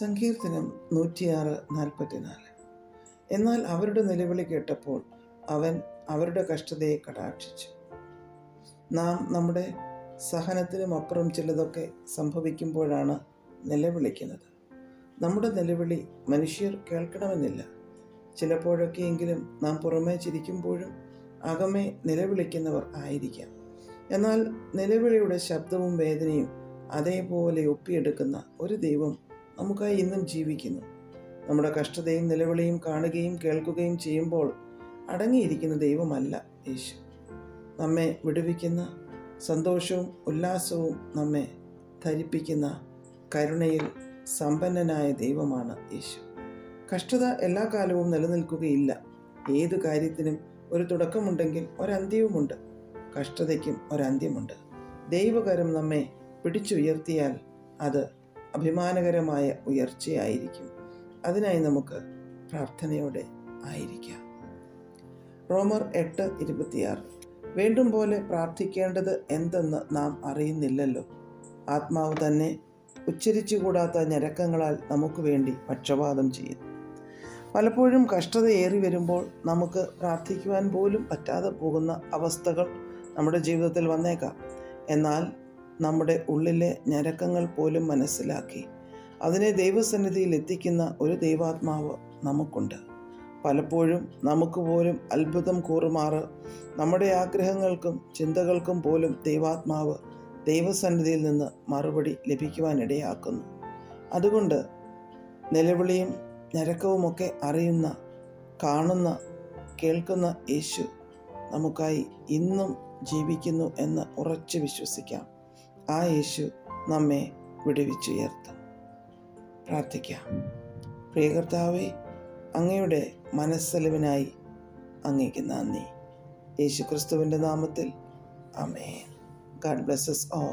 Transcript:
സങ്കീർത്തനം നൂറ്റിയാറ് നാൽപ്പത്തിനാല്. എന്നാൽ അവരുടെ നിലവിളി കേട്ടപ്പോൾ അവൻ അവരുടെ കഷ്ടതയെ കടാക്ഷിച്ചു. നാം നമ്മുടെ സഹനത്തിനും അപ്പുറം ചിലതൊക്കെ സംഭവിക്കുമ്പോഴാണ് നിലവിളിക്കുന്നത്. നമ്മുടെ നിലവിളി മനുഷ്യർ കേൾക്കണമെന്നില്ല. ചിലപ്പോഴൊക്കെയെങ്കിലും നാം പുറമേ ചിരിക്കുമ്പോഴും അകമേ നിലവിളിക്കുന്നവർ ആയിരിക്കാം. എന്നാൽ നിലവിളിയുടെ ശബ്ദവും വേദനയും അതേപോലെ ഒപ്പിയെടുക്കുന്ന ഒരു ദൈവം നമുക്കായി ഇന്നും ജീവിക്കുന്നു. നമ്മുടെ കഷ്ടതയും നിലവിളിയും കാണുകയും കേൾക്കുകയും ചെയ്യുമ്പോൾ അടങ്ങിയിരിക്കുന്ന ദൈവമല്ല യേശു. നമ്മെ വിടുവിക്കുന്ന സന്തോഷവും ഉല്ലാസവും നമ്മെ ധരിപ്പിക്കുന്ന കരുണയിൽ സമ്പന്നനായ ദൈവമാണ് യേശു. കഷ്ടത എല്ലാ കാലവും നിലനിൽക്കുകയില്ല. ഏത് കാര്യത്തിനും ഒരു തുടക്കമുണ്ടെങ്കിൽ ഒരന്ത്യവുമുണ്ട്. കഷ്ടതയ്ക്കും ഒരന്ത്യമുണ്ട്. ദൈവകരം നമ്മെ പിടിച്ചുയർത്തിയാൽ അത് അഭിമാനകരമായ ഉയർച്ചയായിരിക്കും. അതിനായി നമുക്ക് പ്രാർത്ഥനയോടെ ആയിരിക്കാം. റോമർ എട്ട് ഇരുപത്തിയാറ്. വേണ്ടും പോലെ പ്രാർത്ഥിക്കേണ്ടത് എന്തെന്ന് നാം അറിയുന്നില്ലല്ലോ. ആത്മാവ് തന്നെ ഉച്ചരിച്ചുകൂടാത്ത ഞരക്കങ്ങളാൽ നമുക്ക് വേണ്ടി പക്ഷപാതം ചെയ്യുന്നു പലപ്പോഴും കഷ്ടതയേറി വരുമ്പോൾ നമുക്ക് പ്രാർത്ഥിക്കുവാൻ പോലും പറ്റാതെ പോകുന്ന അവസ്ഥകൾ നമ്മുടെ ജീവിതത്തിൽ വന്നേക്കാം. എന്നാൽ നമ്മുടെ ഉള്ളിലെ ഞരക്കങ്ങൾ പോലും മനസ്സിലാക്കി. അതിനെ ദൈവസന്നിധിയിൽ എത്തിക്കുന്ന ഒരു ദൈവാത്മാവ് നമുക്കുണ്ട്. പലപ്പോഴും നമുക്ക് പോലും അത്ഭുതം കൂറുമാറ് നമ്മുടെ ആഗ്രഹങ്ങൾക്കും ചിന്തകൾക്കും പോലും ദൈവാത്മാവ് ദൈവസന്നിധിയിൽ നിന്ന് മറുപടി ലഭിക്കുവാനിടയാക്കുന്നു. അതുകൊണ്ട് നിലവിളിയും ഞരക്കവുമൊക്കെ അറിയുന്ന കാണുന്ന കേൾക്കുന്ന യേശു നമുക്കായി ഇന്നും ജീവിക്കുന്നു എന്ന് ഉറച്ചു വിശ്വസിക്കാം. ആ യേശു നമ്മെ വിടുവിച്ചുയർത്തും. പ്രാർത്ഥിക്കാം. പ്രിയകർത്താവെ അങ്ങയുടെ മനസ്സലിവിനായി അങ്ങേക്ക് നന്ദി. യേശു ക്രിസ്തുവിന്റെ നാമത്തിൽ അമേ ഗാഡ് ബ്ലെസ്സസ് ഓ